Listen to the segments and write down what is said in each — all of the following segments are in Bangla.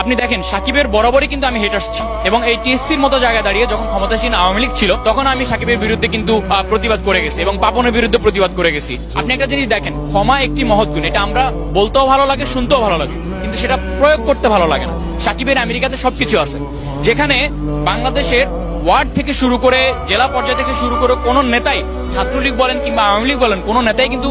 আপনি দেখেন, সাকিবের বরাবরই কিন্তু আমি হেটার্স ছিল এবং এই টিএসসির মতো জায়গায় দাঁড়িয়ে যখন ক্ষমতাসীন আওয়ামী লীগ ছিল, তখন আমি সাকিবের বিরুদ্ধে কিন্তু প্রতিবাদ করে গেছি এবং পাপনের বিরুদ্ধে প্রতিবাদ করে গেছি। আপনি একটা জিনিস দেখেন, ক্ষমা একটি মহৎ গুণ। এটা আমরা বলতেও ভালো লাগে, শুনতেও ভালো লাগে। কিন্তু সেটা প্রয়োগ করতে ভালো লাগে না। সাকিবের আমেরিকাতে সবকিছু আছে। যেখানে বাংলাদেশের ওয়ার্ড থেকে শুরু করে জেলা পর্যায় থেকে শুরু করে কোন নেতাই, ছাত্রলীগ বলেন কিংবা আওয়ামী লীগ বলেন, কোন নেতাই কিন্তু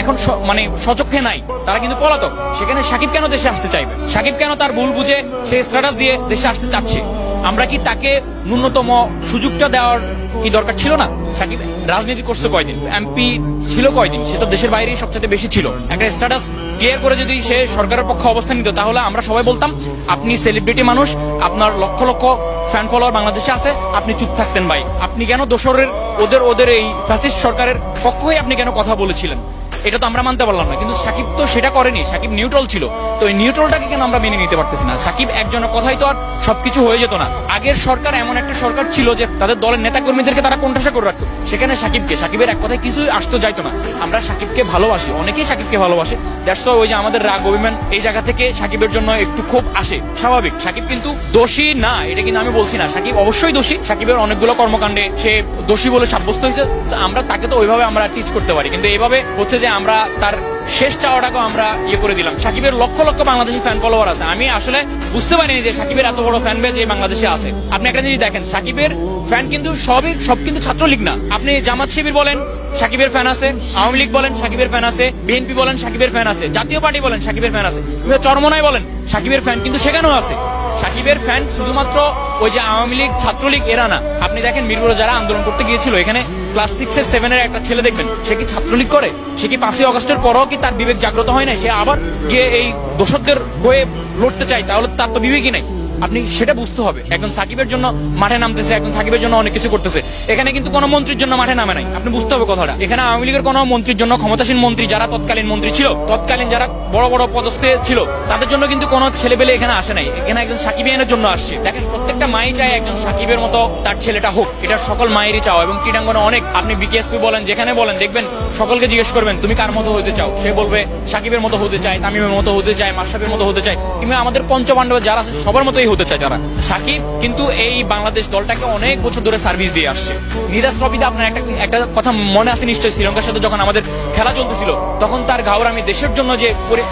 এখন মানে সচক্ষে নাই। তারা কিন্তু পলাতক। সেখানে সাকিব কেন দেশে আসতে চাইবে? সাকিব কেন তার ভুল বুঝে সে স্ট্যাটাস দিয়ে দেশে আসতে চাচ্ছে? আমরা কি তাকে ন্যূনতম সুযোগটা দেওয়ার কি দরকার ছিল না? সাকিব, রাজনীতি করছে কয়দিন? এমপি ছিল কয়দিন? সে তো দেশের বাইরেই সবচেয়ে বেশি ছিল। একটা স্ট্যাটাস ক্লিয়ার করে যদি সে সরকারের পক্ষে অবস্থান নিত, তাহলে আমরা সবাই বলতাম, আপনি সেলিব্রিটি মানুষ, আপনার লক্ষ লক্ষ ফ্যান ফলোয়ার বাংলাদেশে আছে, আপনি চুপ থাকতেন ভাই। আপনি কেন দোসরের ওদের ওদের এই ফ্যাসিস্ট সরকারের পক্ষ হয়ে আপনি কেন কথা বলেছিলেন? এটা তো আমরা মানতে পারলাম না, কিন্তু সাকিব তো সেটা করেনি, সাকিব নিউট্রাল ছিল। তো এই নিউট্রালটাকে কেন আমরা মেনে নিতে পারতেছি না? সাকিব একজনের কথাই তো আর সবকিছু হয়ে যেত না। আগের সরকার এমন একটা সরকার ছিল যে তাদের দলের নেতা কর্মীদেরকে তারা কোণঠাসা করে রাখতো। সেখানে সাকিবকে, সাকিবের এক কথায় কিছুই আসতো যাইতো না। আমরা সাকিবকে ভালোবাসি, অনেকেই সাকিবকে ভালোবাসে। দ্যাটস ওই যে আমাদের রাগ অভিমান, এই জায়গা থেকে সাকিবের জন্য একটু খুব আসে। স্বাভাবিক, সাকিব কিন্তু দোষী না, এটা কিন্তু আমি বলছি না। সাকিব অবশ্যই দোষী। সাকিবের অনেকগুলো কর্মকাণ্ডে সে দোষী বলে সাব্যস্ত হয়েছে। আমরা তাকে তো ওইভাবে আমরা টিচ করতে পারি। কিন্তু এইভাবে হচ্ছে যে আমরা তার শেষ চাওয়াটাকে আমরা ইয়ে করে দিলাম। সাকিবের লক্ষ লক্ষ বাংলাদেশি ফ্যান ফলোয়ার আছে। আমি আসলে বুঝতে পারিনি যে সাকিবের এত বড় ফ্যান বেজ এই বাংলাদেশে আছে। আপনি একটা জিনিস দেখেন, সাকিবের ফ্যান কিন্তু সবই সব কিন্তু ছাত্রলীগ না। আপনি জামাত শিবির বলেন, সাকিবের ফ্যান আছে। আওয়ামী লীগ বলেন, সাকিবের ফ্যান আছে। বিএনপি বলেন, সাকিবের ফ্যান আছে। জাতীয় পার্টি বলেন, সাকিবের ফ্যান আছে। কিংবা চরমনাই বলেন, সাকিবের ফ্যান কিন্তু সেখানেও আছে। সাকিবের ফ্যান শুধুমাত্র ওই যে আওয়ামী লীগ, ছাত্রলীগ, এরা না। আপনি দেখেন মিরপুরে যারা আন্দোলন করতে গিয়েছিল, এখানে ক্লাস সিক্স এর সেভেন এর একটা ছেলে দেখবেন, সে কি ছাত্রলীগ করে? সে কি পাঁচই অগস্টের পরও কি তার বিবেক জাগ্রত হয় না সে আবার গিয়ে এই দোষকদের হয়ে লড়তে চায়, তাহলে তার তো বিবেকই নাই। আপনি সেটা বুঝতে হবে। একজন সাকিবের জন্য মাঠে নামতেছে, একজন সাকিবের জন্য অনেক কিছু করতেছে। এখানে কিন্তু কোনো মন্ত্রীর জন্য মাঠে নামে নাই। আপনি বুঝতে হবে কথাটা। এখানে আওয়ামী লীগের কোনো মন্ত্রীর জন্য ক্ষমতাসীন মন্ত্রী যারা তৎকালীন মন্ত্রী ছিল, তৎকালীন যারা বড় বড় পদস্থে ছিল, তাদের জন্য কিন্তু কোনো ছেলেবেলে এখানে আসে নাই। এখানে একজন সাকিবিয়ানের জন্য আসছে। দেখেন, প্রত্যেকটা মাই চায় একজন সাকিবের মতো তার ছেলেটা হোক। এটা সকল মায়েরই চাও এবং ক্রীড়াঙ্গনে অনেক, আপনি বিকেএসপি বলেন, যেখানে বলেন, দেখবেন, সকলকে জিজ্ঞেস করবেন, তুমি কার মতো হতে চাও? সে বলবে, সাকিবের মতো হতে চায় তামিমের মতো হতে চায় মাশরাফের মতো হতে চায় কিংবা আমাদের পঞ্চপাণ্ডব যারা আছে, সবার মতোই হতে চায় যারা। সাকিব কিন্তু এই বাংলাদেশ দলটাকে অনেক বছর ধরে সার্ভিস দিয়ে আসছে। নিরাজ ট্রফিতে আপনার একটা একটা কথা মনে আছে নিশ্চয়ই? শ্রীলঙ্কার সাথে যখন আমাদের খেলা চলতেছিল, তখন তার ঘাওরামি দেশের জন্য যে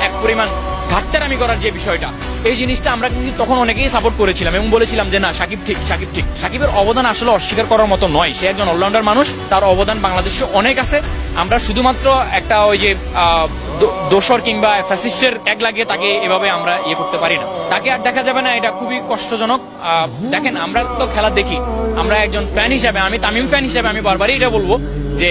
এক পরিমাণ ঘাটতারামি করার যে বিষয়টা এই জিনিসটা আমরা কিন্তু তখন অনেকেই সাপোর্ট করেছিলাম এবং বলেছিলাম যে না, সাকিব ঠিক সাকিব ঠিক। সাকিবের অবদান আসলে অস্বীকার করার মতো নয়। সে একজন অলরাউন্ডার মানুষ, তার অবদান বাংলাদেশে অনেক আছে। আমরা শুধুমাত্র একটা ওই যে দোসর কিংবা ফ্যাসিস্টের এক লাগিয়ে তাকে এভাবে আমরা ইয়ে করতে পারি না। তাকে আর দেখা যাবে না, এটা খুবই কষ্টজনক। দেখেন, আমরা তো খেলা দেখি। আমরা একজন ফ্যান হিসাবে, আমি তামিম ফ্যান হিসাবে আমি বারবারই এটা বলব। যে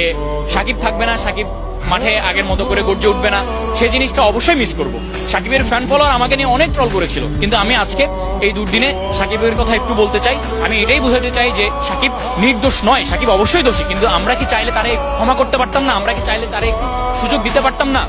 সাকিব থাকবে না, সাকিব মাঠে আগের মতো করে গর্জে উঠবে না সেই জিনিসটা অবশ্যই মিস করব। সাকিবের ফ্যান ফলোয়ার আমাকে নিয়ে অনেক ট্রল করেছিল, কিন্তু আমি আজকে এই দুর্দিনে সাকিবের কথা একটু বলতে চাই। আমি এটাই বোঝাতে চাই যে সাকিব নির্দোষ নয়, সাকিব অবশ্যই দোষী, কিন্তু আমরা কি চাইলে তারে ক্ষমা করতে পারতাম না? আমরা কি চাইলে তারে সুযোগ দিতে পারতাম না?